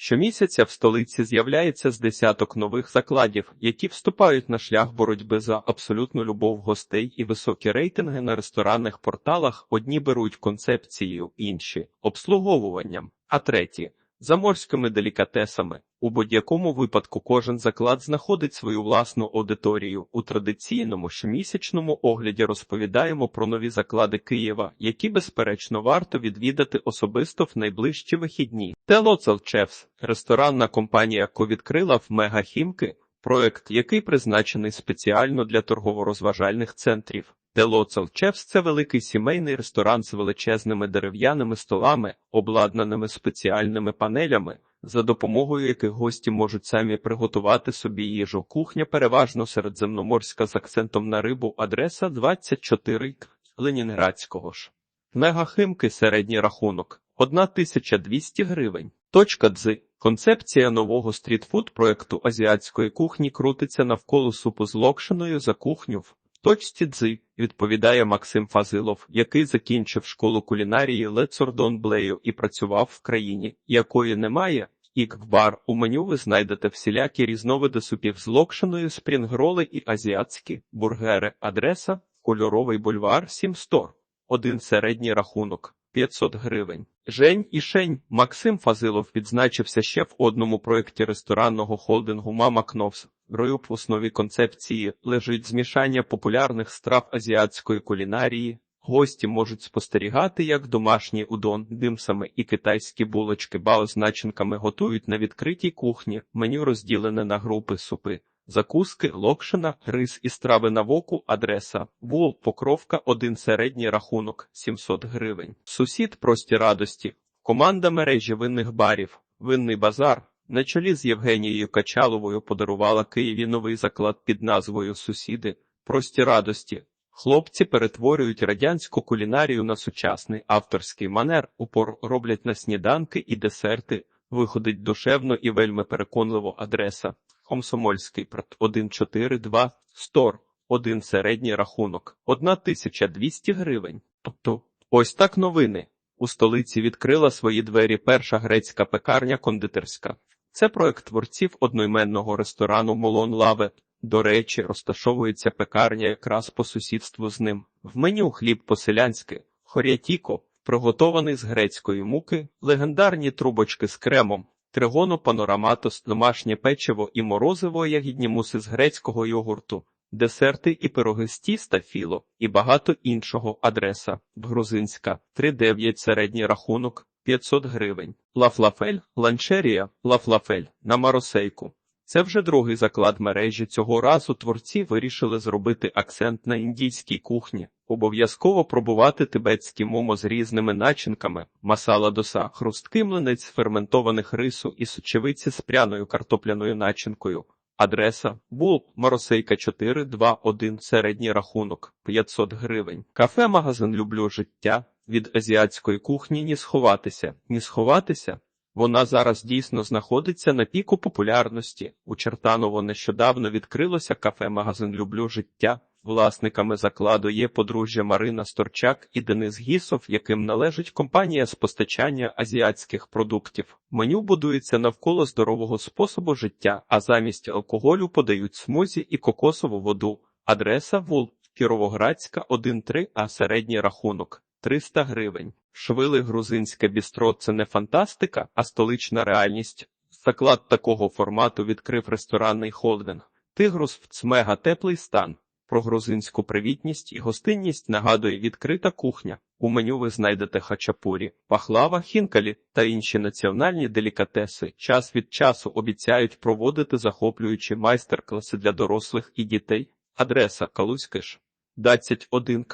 Щомісяця в столиці з'являється з десяток нових закладів, які вступають на шлях боротьби за абсолютну любов гостей і високі рейтинги на ресторанних порталах. Одні беруть концепцією, інші обслуговуванням, а треті заморськими делікатесами. У будь-якому випадку кожен заклад знаходить свою власну аудиторію. У традиційному щомісячному огляді розповідаємо про нові заклади Києва, які безперечно варто відвідати особисто в найближчі вихідні. Телоцел Чефс – ресторанна компанія, яку відкрила в Мегахімки, проект, який призначений спеціально для торгово-розважальних центрів. Телоцел Чефс – це великий сімейний ресторан з величезними дерев'яними столами, обладнаними спеціальними панелями, за допомогою яких гості можуть самі приготувати собі їжу. Кухня переважно середземноморська з акцентом на рибу, адреса 24 Ленінградського ж. Мегахимки середній рахунок 1200 гривень. Точка дзи. Концепція нового стрітфуд проекту азіатської кухні крутиться навколо супу з локшиною за кухню. Точці дзи відповідає Максим Фазилов, який закінчив школу кулінарії Лецордон Блею і працював в країні, якої немає. Ікбар у меню ви знайдете всілякі різновиди супів з локшиною, спрінгроли і азіатські бургери. Адреса кольоровий бульвар 7 стор. Один середній рахунок 500 гривень. Жень і Шень Максим Фазилов відзначився ще в одному проєкті ресторанного холдингу Мама Кновс. Рою в основі концепції лежить змішання популярних страв азіатської кулінарії. Гості можуть спостерігати, як домашній удон, димсами і китайські булочки бао з начинками готують на відкритій кухні. Меню розділене на групи супи. Закуски, локшина, рис і страви на воку, адреса, вул, покровка, один середній рахунок, 700 гривень. Сусід прості радості, команда мережі винних барів, винний базар. На чолі з Євгенією Качаловою подарувала Києві новий заклад під назвою Сусіди. Прості радості. Хлопці перетворюють радянську кулінарію на сучасний авторський манер, упор роблять на сніданки і десерти, виходить душевно і вельми переконливо адреса. Комсомольський прат 142 стор, один середній рахунок, 1200 гривень. Тобто, ось так новини. У столиці відкрила свої двері перша грецька пекарня кондитерська. Це проект творців одноіменного ресторану Молон Лаве. До речі, розташовується пекарня якраз по сусідству з ним. В меню хліб по-селянськи, хорятіко, приготований з грецької муки, легендарні трубочки з кремом, тригоно панораматос, домашнє печиво і морозиво ягідні муси з грецького йогурту, десерти і пироги з тіста філо і багато іншого. Адреса грузинська 3,9 середній рахунок 500 гривень. Лафлафель, ланчерія, лафлафель на Маросейку. Це вже другий заклад мережі. Цього разу творці вирішили зробити акцент на індійській кухні, обов'язково пробувати тибетські момо з різними начинками, масала доса, хрусткий млинець ферментованих рису і сочевиці з пряною картопляною начинкою. Адреса Бул Моросейка 421 середній рахунок 500 гривень. Кафе-магазин Люблю життя. Від азіатської кухні ні сховатися, ні сховатися. Вона зараз дійсно знаходиться на піку популярності. У Чертаново нещодавно відкрилося кафе-магазин Люблю життя. Власниками закладу є подружжя Марина Сторчак і Денис Гісов, яким належить компанія з постачання азіатських продуктів. Меню будується навколо здорового способу життя, а замість алкоголю подають смузі і кокосову воду. Адреса вул Кіровоградська 1-3, а середній рахунок 300 гривень. Швили грузинське бістро це не фантастика, а столична реальність. Заклад такого формату відкрив ресторанний холдинг. Тигрус в цмега теплий стан. Про грузинську привітність і гостинність нагадує відкрита кухня. У меню ви знайдете хачапурі, пахлава, хінкалі та інші національні делікатеси. Час від часу обіцяють проводити захоплюючі майстер-класи для дорослих і дітей. Адреса Калузькиш 21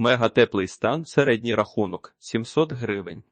Мега теплий стан, середній рахунок 700 гривень.